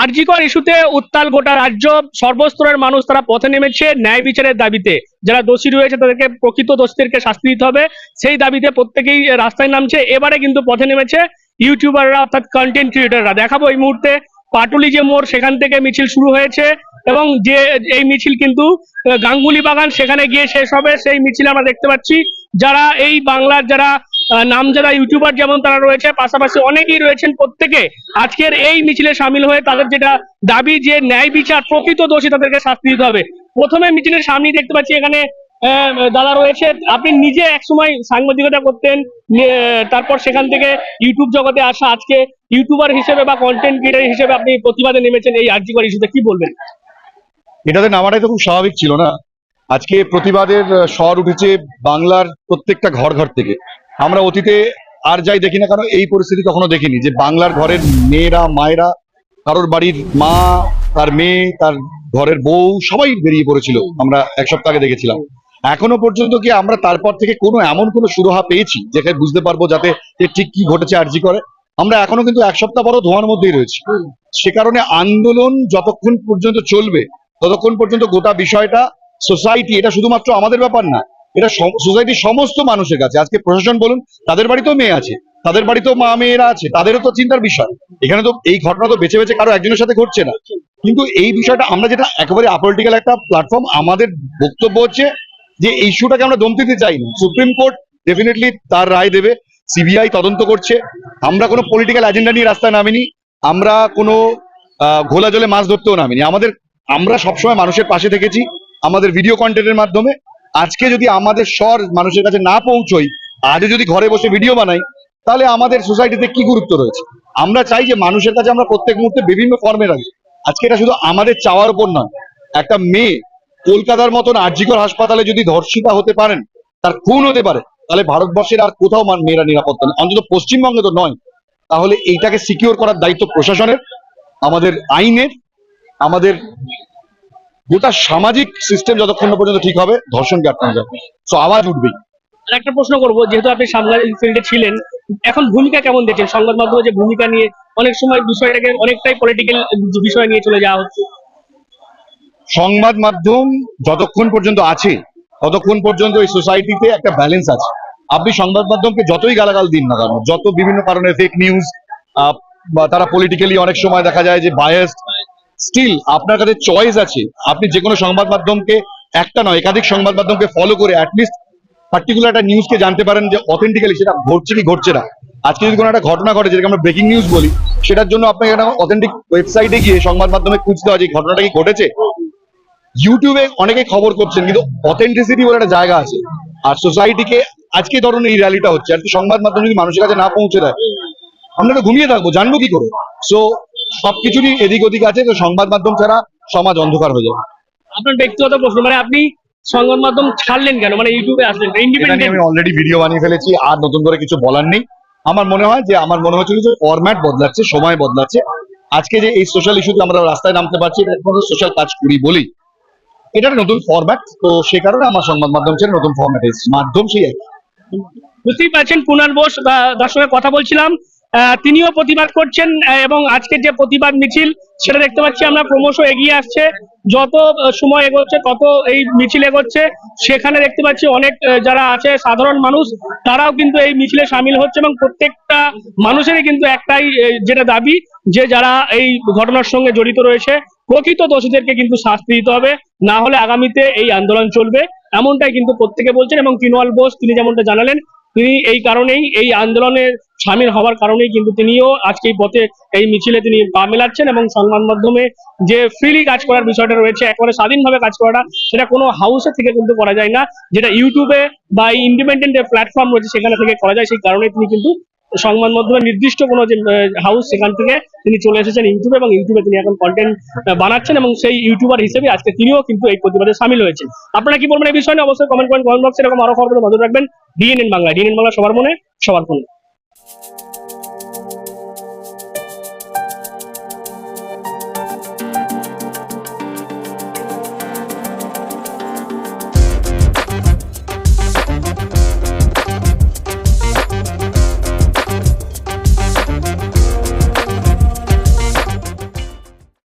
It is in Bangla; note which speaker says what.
Speaker 1: আরজিকর ইস্যুতে উত্তাল গোটা রাজ্য, সর্বস্তরের মানুষ তারা পথে নেমেছে ন্যায় বিচারের দাবিতে। যারা দোষী রয়েছে তাদেরকে প্রকৃত দোষীদেরকে শাস্তি দিতে হবে। সেই দাবিতে প্রত্যেকেই রাস্তায় নামছে। এবারে কিন্তু পথে নেমেছে ইউটিউবাররা, অর্থাৎ কন্টেন্ট ক্রিয়েটাররা দেখাবো এই মুহূর্তে পাটুলি যে মোড়, সেখান থেকে মিছিল শুরু হয়েছে এবং যে, এই মিছিল কিন্তু গাঙ্গুলি বাগান, সেখানে গিয়ে শেষ হবে। সেই মিছিল আমরা দেখতে পাচ্ছি যারা এই বাংলার যারা নামজাদা ইউটিউবার যেমন তারা রয়েছে, পাশাপাশি অনেকেই রয়েছেন প্রত্যেকে। আজকের এই মিছিলে সামিল হয়ে তাদের যেটা দাবি যে ন্যায় বিচার, প্রকৃত দোষী তাদেরকে শাস্তি দিতে হবে। প্রথমে মিছিলের সামনেই দেখতে পাচ্ছি এখানে দাদা রয়েছে। আপনি নিজে একসময় সাংবাদিকতা করতেন তারপর সেখান থেকে ইউটিউব জগতে আসা আজকে ইউটিউবার হিসেবে বা কন্টেন্ট ক্রিয়েটার হিসেবে আপনি প্রতিবাদে নেমেছেন এই আর্যিকর ইস্যুতে, কি বলবেন?
Speaker 2: এটাতে নামাটাই তো খুব স্বাভাবিক ছিল না। আজকে প্রতিবাদের স্বর উঠেছে বাংলার প্রত্যেকটা ঘর ঘর থেকে। আমরা অতীতে আর যাই দেখি না কারণ এই পরিস্থিতি কখনো দেখিনি যে বাংলার ঘরের মেয়েরা, মায়েরা, কারোর বাড়ির মা, তার মেয়ে, তার ঘরের বউ, সবাই বেরিয়ে পড়েছিল, আমরা এক সপ্তাহ আগে দেখেছিলাম। এখনও পর্যন্ত কি আমরা তারপর থেকে কোনো এমন কোনো সুরাহা পেয়েছি, যেখানে বুঝতে পারব যাতে ঠিক কি ঘটেছে আরজি করে? আমরা এখনও কিন্তু এক সপ্তাহ বড় ধোঁয়ার মধ্যেই রয়েছি। সে কারণে আন্দোলন যতক্ষণ পর্যন্ত চলবে, ততক্ষণ পর্যন্ত গোটা বিষয়টা, সোসাইটি, এটা শুধুমাত্র আমাদের ব্যাপার না এটা সোসাইটির সমস্ত মানুষের কাছে। আজকে প্রশাসন বলুন, তাদের বাড়িতেও মেয়ে আছে, তাদের বাড়িতেও মা মেয়েরা আছে, তাদেরও তো চিন্তার বিষয়। এখানে তো এই ঘটনা তো বেছে বেছে কারও একজনের সাথে ঘটছে না। কিন্তু এই বিষয়টা আমরা যেটা একেবারে আপলিটিক্যাল একটা প্ল্যাটফর্ম আমাদের বক্তব্য হচ্ছে যে ইস্যুটাকে আমরা দম দিতে চাই না সুপ্রিম কোর্ট ডেফিনেটলি তার রায় দেবে, সিবিআই তদন্ত করছে। আমরা কোনো পলিটিক্যাল এজেন্ডা নিয়ে রাস্তায় নামিনি, আমরা কোনো ঘোলা জলে মাছ ধরতেও নামিনি। আমাদের, আমরা সবসময় মানুষের পাশে থেকেছি, আমাদের ভিডিও কন্টেন্টের মাধ্যমে। আজকে যদি আমাদের স্বর মানুষের কাছে না পৌঁছই, আজও যদি ঘরে বসে ভিডিও বানাই, তাহলে আমাদের সোসাইটিতে কি গুরুত্ব রয়েছে? আমরা চাই যে মানুষের কাছে আমরা প্রত্যেক মুহূর্তে বিভিন্ন ফর্মে রাখি। আজকে এটা শুধু আমাদের চাওয়ার উপর নয়, একটা মেয়ে কলকাতার মতন আরজিকর হাসপাতালে যদি ধর্ষিতা হতে পারেন, তার খুন হতে পারে, তাহলে ভারতবর্ষের আর কোথাও মেয়েরা নিরাপত্তা নেই অন্তত পশ্চিমবঙ্গে তো নয়। তাহলে এইটাকে সিকিউর করার দায়িত্ব প্রশাসনের, আমাদের আইনের, আমাদের গোটা সামাজিক সিস্টেম যতক্ষণ না পর্যন্ত ঠিক হবে ধর্ষণকে আটকানো যাবে। তো আওয়াজ উঠবেই।
Speaker 1: আর একটা প্রশ্ন করব যেহেতু আপনি সাংবাদিক ফিল্ডে ছিলেন এখন ভূমিকা কেমন দেখছেন সংবাদ মাধ্যমে যে ভূমিকা নিয়ে অনেক সময় বিষয়টাকে অনেকটাই পলিটিক্যাল বিষয় নিয়ে চলে যাওয়া হচ্ছে।
Speaker 2: সংবাদ মাধ্যম যতক্ষণ পর্যন্ত আছে ততক্ষণ পর্যন্ত এই সোসাইটিতে একটা ব্যালেন্স আছে। আপনি সংবাদ মাধ্যমকে যতই গালাগাল দিন না কেন যত বিভিন্ন কারণে ফেক নিউজ বা তারা পলিটিক্যালি অনেক সময় দেখা যায় যে বায়াসড স্টিল আপনার কাছে চয়েস আছে। আপনি যে কোনো সংবাদ মাধ্যমকে, একটা নয়, একাধিক সংবাদ মাধ্যমকে ফলো করে অ্যাটলিস্ট পার্টিকুলার একটা নিউজকে জানতে পারেন যে অথেন্টিক্যালি সেটা ঘটছে কি ঘটছে না। আজকে যদি কোনো একটা ঘটনা ঘটে, যেটাকে আমরা ব্রেকিং নিউজ বলি, সেটার জন্য আপনাকে একটা অথেন্টিক ওয়েবসাইটে গিয়ে সংবাদ মাধ্যমে খুঁজতে হয় যে ঘটনাটা কি ঘটেছে। ইউটিউবে অনেকে খবর করছেন, কিন্তু অথেন্টিসিটি বলে একটা জায়গা আছে। আর সোসাইটিকে আজকে ধরুন এই র্যালিটা হচ্ছে, আর সংবাদ মাধ্যম যদি মানুষের কাছে না পৌঁছে দেয়, আমরা তো ঘুমিয়ে থাকব, জানব কি করে? সো সবকিছুরই এদিক ওদিক আছে তো সংবাদ মাধ্যম ছাড়া সমাজ অন্ধকার হয়ে যাবে।
Speaker 1: আপনার ব্যক্তিগত প্রশ্ন মানে আপনি সংবাদ মাধ্যম ছাড়লেন কেন? মানে ইউটিউবে আসলেন
Speaker 2: আমি অলরেডি ভিডিও বানিয়ে ফেলেছি আর নতুন করে কিছু বলার নেই। আমার মনে হয় যে আমার মনে হচ্ছিল যে ফরম্যাট বদলাচ্ছে সময় বদলাচ্ছে। আজকে যে এই সোশ্যাল ইস্যুতে আমরা রাস্তায় নামতে পারছি এটা সোশ্যাল কাজ করি বলি এটা নতুন ফরম্যাট তো সে কারণে আমার সংবাদ মাধ্যম ছেড়ে নতুন ফরম্যাট মাধ্যম সেই।
Speaker 1: বুঝতেই পারছেন কুণাল বোস দা- তার সঙ্গে কথা বলছিলাম। তিনিও প্রতিবাদ করছেন এবং আজকের যে প্রতিবাদ মিছিল, সেটা দেখতে পাচ্ছি আমরা ক্রমশ এগিয়ে আসছে। যত সময় এগোচ্ছে, তত এই মিছিল এগোচ্ছে। সেখানে দেখতে পাচ্ছি অনেক যারা আছে, সাধারণ মানুষ, তারাও কিন্তু এই মিছিলে সামিল হচ্ছে এবং প্রত্যেকটা মানুষেরই কিন্তু একটাই যেটা দাবি, যে যারা এই ঘটনার সঙ্গে জড়িত রয়েছে, প্রকৃত দোষীদেরকে কিন্তু শাস্তি দিতে হবে। না হলে আগামীতে এই আন্দোলন চলবে। এমনটাই কিন্তু প্রত্যেকে বলছেন এবং কিনোয়াল বোস, তিনি যেমনটা জানালেন তিনি এই কারণেই এই আন্দোলনে সামিল হওয়ার কারণেই কিন্তু তিনিও আজকে এই পথে এই মিছিলে তিনি পা মেলাচ্ছেন এবং সংবাদ মাধ্যমে যে ফ্রিলি কাজ করার বিষয়টা রয়েছে, একেবারে স্বাধীনভাবে কাজ করাটা, সেটা কোনো হাউসে থেকে কিন্তু করা যায় না। যেটা ইউটিউবে বা ইন্ডিপেন্ডেন্ট যে প্ল্যাটফর্ম রয়েছে, সেখানে থেকে করা যায়। সেই কারণে তিনি কিন্তু সংবাদ মাধ্যমে নির্দিষ্ট কোনো যে হাউস সেখান থেকে তিনি চলে এসেছেন ইউটিউবে এবং ইউটিউবে তিনি এখন কন্টেন্ট বানাচ্ছেন এবং সেই ইউটিউবার হিসেবে আজকে তিনিও কিন্তু এই প্রতিবাদে সামিল হয়েছেন। আপনারা কি বলবেন এই বিষয়ে অবশ্যই কমেন্ট করেন কমেন্ট বক্সে এরকম আরও খবর নজর রাখবেন। ডিএনএন বাংলা ডিএনএন বাংলা সবার মনে, সবার ফোনে।